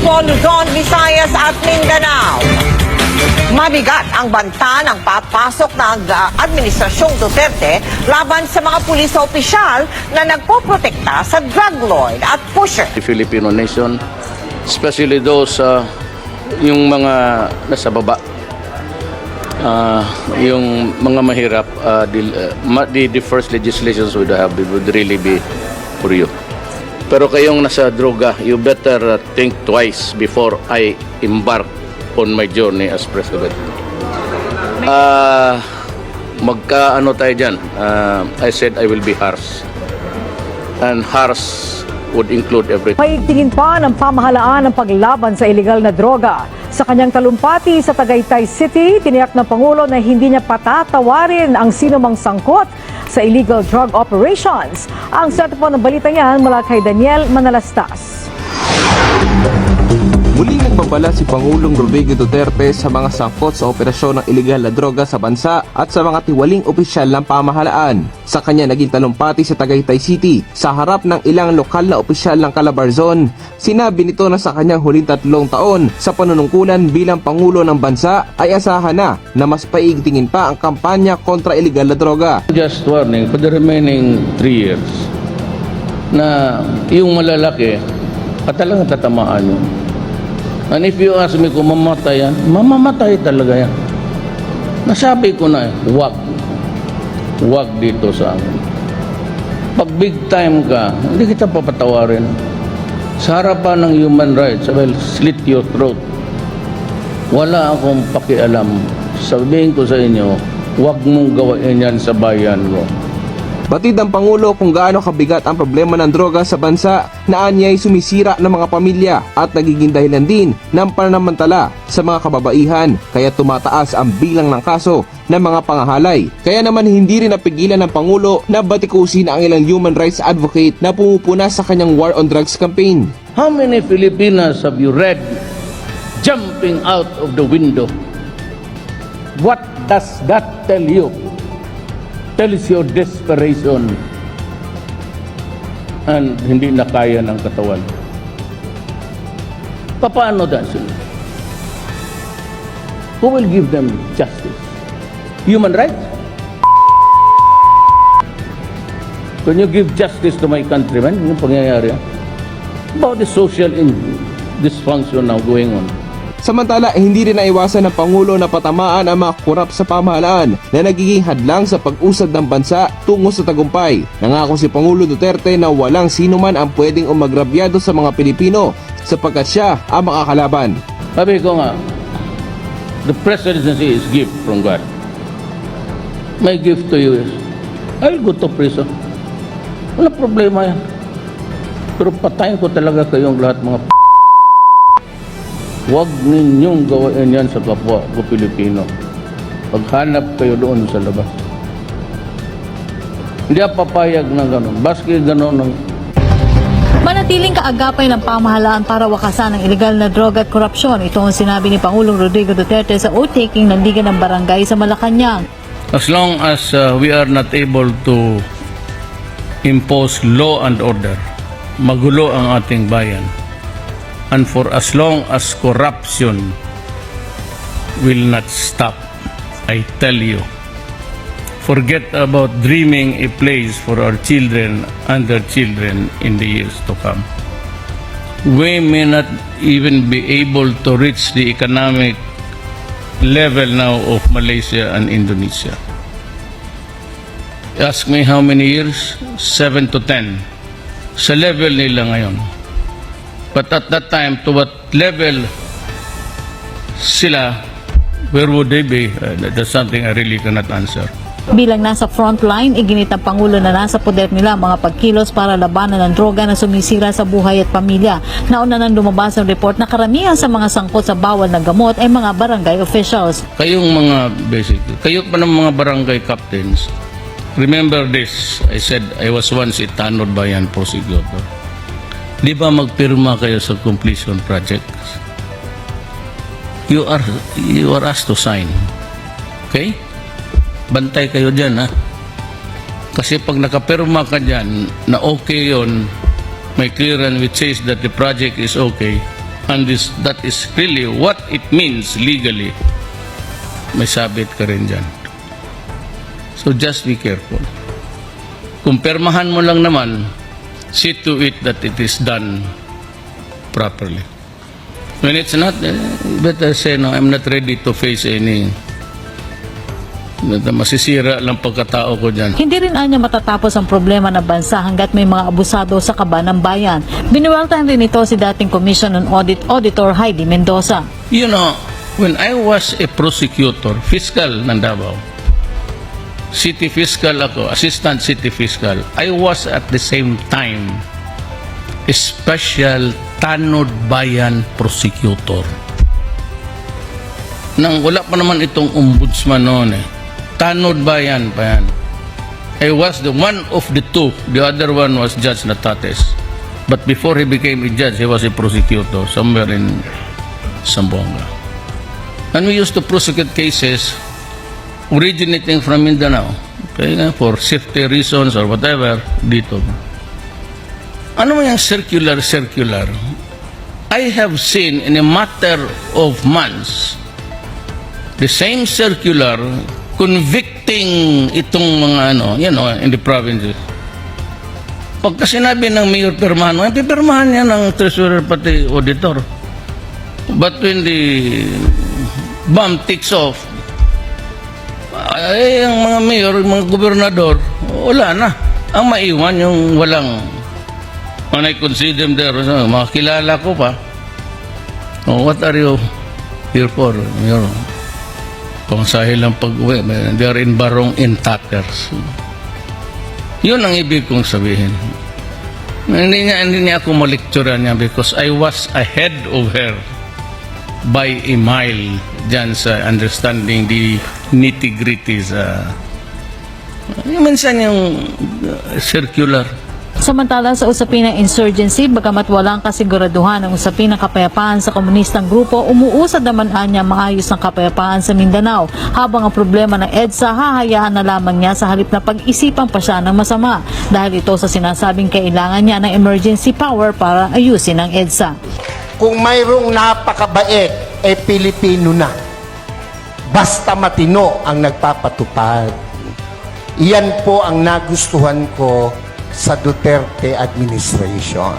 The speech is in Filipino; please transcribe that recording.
po Luzon, Visayas at Mindanao. Mabigat ang banta ng papasok ng ah, Administrasyong Duterte laban sa mga pulis opisyal na nagpoprotekta sa drug lord at pusher. the Filipino nation, especially those uh, yung mga nasa baba. Uh, yung mga mahirap, uh, the, uh, the, the first legislations would have would really be for you. Pero kayong nasa droga, you better uh, think twice before I embark on my journey as president. Uh, magka ano tayo dyan, uh, I said I will be harsh. And harsh would include everything. Paigtingin pa ng pamahalaan ang paglaban sa ilegal na droga. Sa kanyang talumpati sa Tagaytay City, tiniyak ng Pangulo na hindi niya patatawarin ang sinumang sangkot sa illegal drug operations. Ang sa po ng balita niyan mula kay Daniel Manalastas. Nagbabala si Pangulong Rodrigo Duterte sa mga sangkot sa operasyon ng ilegal na droga sa bansa at sa mga tiwaling opisyal ng pamahalaan. Sa kanya naging talumpati sa Tagaytay City sa harap ng ilang lokal na opisyal ng Calabarzon, sinabi nito na sa kanyang huling tatlong taon sa panunungkulan bilang Pangulo ng bansa ay asahan na na mas paigtingin pa ang kampanya kontra ilegal na droga. Just warning for the remaining three years na yung malalaki at talagang tatamaan yun. And if you ask me kung mamatay yan, mamamatay talaga yan. Nasabi ko na eh, wag. Wag dito sa amin. Pag big time ka, hindi kita papatawarin. Sa harapan ng human rights, well, slit your throat. Wala akong pakialam. Sabihin ko sa inyo, wag mong gawain yan sa bayan ko. Batid ang Pangulo kung gaano kabigat ang problema ng droga sa bansa na anyay sumisira ng mga pamilya at nagiging dahilan din ng pananamantala sa mga kababaihan kaya tumataas ang bilang ng kaso ng mga pangahalay. Kaya naman hindi rin napigilan ng Pangulo na batikusin ang ilang human rights advocate na pumupuna sa kanyang war on drugs campaign. How many Filipinas have you read jumping out of the window? What does that tell you? Tells your desperation and hindi na kaya ng katawan. Paano dahil sila? Who will give them justice? Human rights? Can you give justice to my countrymen? Yung pangyayari yan about the social dysfunction now going on. Samantala, hindi rin naiwasan ng Pangulo na patamaan ang mga kurap sa pamahalaan na nagiging hadlang sa pag-usad ng bansa tungo sa tagumpay. Nangako si Pangulo Duterte na walang sino man ang pwedeng umagrabyado sa mga Pilipino sapagkat siya ang makakalaban. Sabi ko nga, the presidency is gift from God. My gift to you is, I'll go to prison. Wala problema yan. Pero patayin ko talaga kayong lahat mga. Huwag ninyong gawain yan sa kapwa ko Pilipino. Paghanap kayo doon sa labas. Hindi papayag ng gano'n. Baski gano'n ng Manatiling kaagapay ng pamahalaan para wakasan ang ilegal na droga at korupsyon. Ito ang sinabi ni Pangulong Rodrigo Duterte sa oath-taking ng Liga ng Barangay sa Malacanang. As long as uh, we are not able to impose law and order, magulo ang ating bayan. And for as long as corruption will not stop, I tell you, forget about dreaming a place for our children and their children in the years to come. We may not even be able to reach the economic level now of Malaysia and Indonesia. Ask me how many years? 7 to 10. Sa level nila ngayon. But at that time, to what level sila, where would they be? Uh, that's something I really cannot answer. Bilang nasa frontline, iginit ng Pangulo na nasa poder nila mga pagkilos para labanan ng droga na sumisira sa buhay at pamilya. Nauna nang lumabas ang report na karamihan sa mga sangkot sa bawal na gamot ay mga barangay officials. Kayong mga basic, kayo pa ng mga barangay captains, remember this, I said I was once a Tanod Bayan prosecutor. Di ba magpirma kayo sa completion projects? You are, you are asked to sign. Okay? Bantay kayo dyan, ha? Kasi pag nakapirma ka dyan, na okay yon may clearance which says that the project is okay, and this, that is really what it means legally, may sabit ka rin dyan. So just be careful. Kung permahan mo lang naman, see to it that it is done properly. When it's not, eh, better say, no, I'm not ready to face any masisira lang pagkatao ko dyan. Hindi rin anya matatapos ang problema ng bansa hanggat may mga abusado sa kaba ng bayan. Binuwaltan rin ito si dating Commission on Audit Auditor Heidi Mendoza. You know, when I was a prosecutor, fiscal ng Davao, city fiscal ako, assistant city fiscal, I was at the same time special Tanod Bayan prosecutor. Nang wala pa naman itong ombudsman noon eh. Tanod Bayan pa yan. I was the one of the two. The other one was Judge Natates. But before he became a judge, he was a prosecutor somewhere in Zamboanga. And we used to prosecute cases originating from Mindanao. Okay, for safety reasons or whatever, dito. Ano yung circular, circular? I have seen in a matter of months, the same circular convicting itong mga ano, you know, in the provinces. Pagka sinabi ng Mayor Permano, ay pipirmahan niya ng treasurer pati auditor. But when the bomb ticks off, ay, ang mga mayor, mga gobernador, wala na. Ang maiwan yung walang when I consider them there, so, mga kilala ko pa. Oh, what are you here for? Mayor? Kung sahil lang pag-uwi, they are in barong in tatters. Yun ang ibig kong sabihin. Hindi niya, hindi niya ako maliktura niya because I was ahead of her by a mile dyan sa understanding the nitty-gritty sa... Yung minsan yung uh, circular. Samantala sa usapin ng insurgency, bagamat walang kasiguraduhan ng usapin ng kapayapaan sa komunistang grupo, umuusad naman anya maayos ng kapayapaan sa Mindanao. Habang ang problema ng EDSA, hahayaan na lamang niya sa halip na pag-isipan pa siya ng masama. Dahil ito sa sinasabing kailangan niya ng emergency power para ayusin ang EDSA. kung mayroong napakabait, eh Pilipino na. Basta matino ang nagpapatupad. Iyan po ang nagustuhan ko sa Duterte administration.